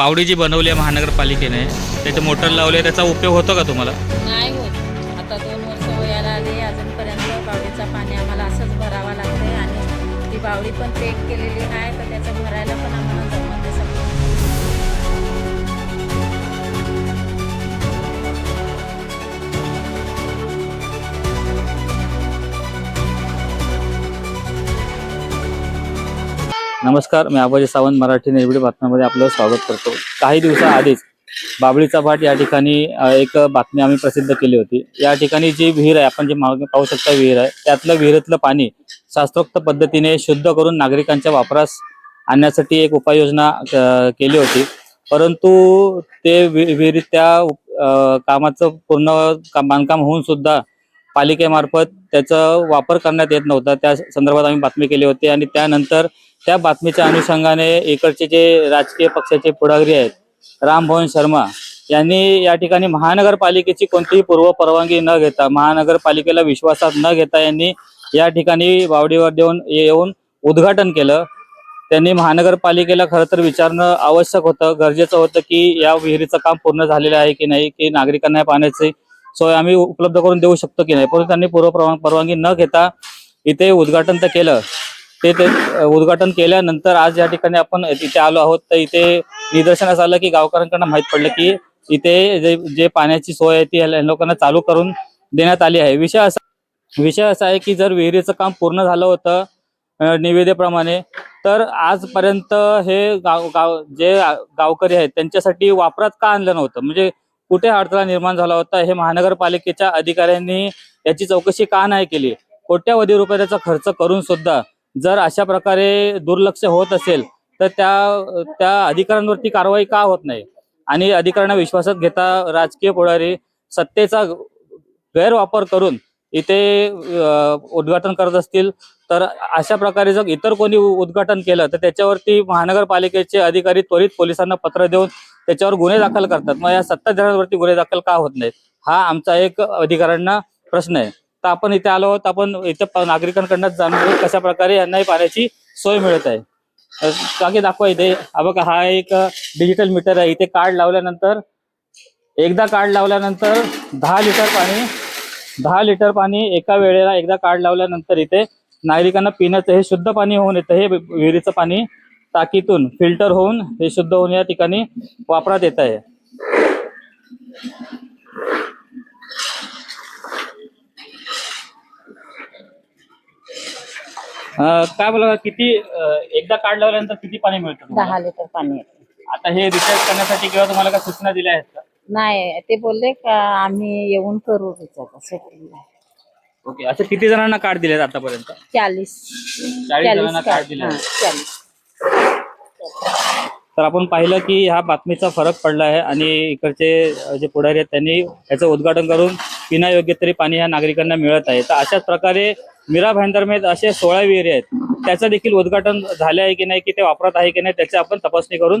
बावडी जी बनवली आहे महानगरपालिकेने त्याचे मोटर लावले त्याचा उपयोग होतो का तुम्हाला? नाही होत. आता दोन वर्ष वयाला आले अजूनपर्यंत बावडीचा पाणी आम्हाला असंच भरावं लागते आणि ती बावडी पण चेक केलेली आहे तर त्याचं भरायला पण आम्हाला नमस्कार मी आबाजी सावंत मराठी निर्भीड बातम्यामध्ये आपलं स्वागत करतो. काही दिवसाआधीच बाबळीचा भाट या ठिकाणी एक बातमी आम्ही प्रसिद्ध केली होती. या ठिकाणी जी विहीर आहे आपण जे मागे पाहू शकता विहीर आहे त्यातलं विहिरीतलं पाणी शास्त्रोक्त पद्धतीने शुद्ध करून नागरिकांच्या वापरास आणण्यासाठी एक उपाययोजना केली होती. परंतु ते वि- विहिरीत त्या कामाचं पूर्ण बांधकाम होऊन सुद्धा पालिकेमार्फत त्याचा वापर करण्यात येत नव्हता. त्या संदर्भात आम्ही बातमी केली होती आणि त्यानंतर त्या बातमीच्या अनुषंगाने इकडचे जे राजकीय पक्षाचे पुढारी आहेत रामभवन शर्मा यांनी या ठिकाणी महानगरपालिकेची कोणतीही पूर्व परवानगी न घेता महानगरपालिकेला विश्वासात न घेता यांनी या ठिकाणी बावडीवर देऊन येऊन उद्घाटन केलं. त्यांनी महानगरपालिकेला खरं तर विचारणं आवश्यक होतं. गरजेचं होतं की या विहिरीचं काम पूर्ण झालेलं आहे की नाही की नागरिकांना पाण्याची सोय आम्ही उपलब्ध करून देऊ शकतो की नाही. परंतु त्यांनी पूर्व परवानगी न घेता इथे उद्घाटन तर केलं. ते ते उद्घाटन केल्यानंतर आज या ठिकाणी आपण इथे आलो आहोत. तर इथे निदर्शनास आलं की गावकऱ्यांकडून माहीत पडलं की इथे जे जे पाण्याची सोय आहे ती लोकांना चालू करून देण्यात आली आहे. विषय असा विषय असा आहे की जर विहिरीचं काम पूर्ण झालं होतं निवेदेप्रमाणे निविदेप्रमाणे तर आजपर्यंत हे गाव गाव जे गावकरी आहेत त्यांच्यासाठी वापरात का आणलं नव्हतं? म्हणजे कुठे अडथळा निर्माण झाला होता? हे महानगरपालिकेच्या अधिकाऱ्यांनी याची चौकशी का नाही केली? कोट्यावधी रुपयाचा खर्च करून सुद्धा जर अशा प्रकारे दुर्लक्ष होत असेल तर त्या त्या अधिकाऱ्यांवरती कारवाई का होत नाही? आणि अधिकाऱ्यांना विश्वासात घेता राजकीय पुढारी सत्तेचा गैरवापर करून इथे उद्घाटन करत असतील तर अशा प्रकारे जर इतर कोणी उद्घाटन केलं तर त्याच्यावरती महानगरपालिकेचे अधिकारी त्वरित पोलिसांना पत्र देऊन त्याच्यावर गुन्हे दाखल करतात. मग या सत्ताधाऱ्यांवरती गुन्हे दाखल का होत नाहीत? हा आमचा एक अधिकाऱ्यांना प्रश्न आहे. तर आपण इथे आलो आहोत. आपण इथे नागरिकांकडनं जाणून घेऊ कशा प्रकारे यांनाही पाण्याची सोय मिळत आहे. काकी दाखवा इथे. बघा हा एक डिजिटल मीटर आहे. इथे कार्ड लावल्यानंतर एकदा कार्ड लावल्यानंतर दहा लिटर पाणी दहा लिटर पाणी एका वेळेला एकदा कार्ड लावल्यानंतर इथे नागरिकांना पिण्याचं हे शुद्ध पाणी होऊन येतं. हे विहिरीचं पाणी टाकीतून फिल्टर होऊन हे शुद्ध होऊन या ठिकाणी वापरात येत आहे. अं, काय बोला किती अं, एकदा कार्ड लावल्यानंतर किती पाणी मिळतं तुम्हाला? दहा लिटर पाणी येतं. आता हे रिचार्ज करण्यासाठी किंवा तुम्हाला काय सूचना दिल्या आहेत का नाही ते बोलले का आम्ही येऊन करू रिचार्ज setting. ओके असं किती जणांना कार्ड दिलेत आतापर्यंत चाळीस चाळीस जणांना कार्ड. दिले हा, चाळीस तर आपण पाहिलं की ह्या बातमीचा फरक पडला आहे आणि इकडचे अ, जे पुढारी आहेत त्यांनी याचं उद्घाटन करून पिण्यायोग्य तरी पाणी ह्या नागरिकांना मिळत आहे. तर अशाच प्रकारे मीरा भाईंदरमेत असे सोळा विहिरी आहेत. त्याचं देखील उद्घाटन झाले आहे की नाही की ते वापरत आहे की नाही त्याची आपण तपासणी करून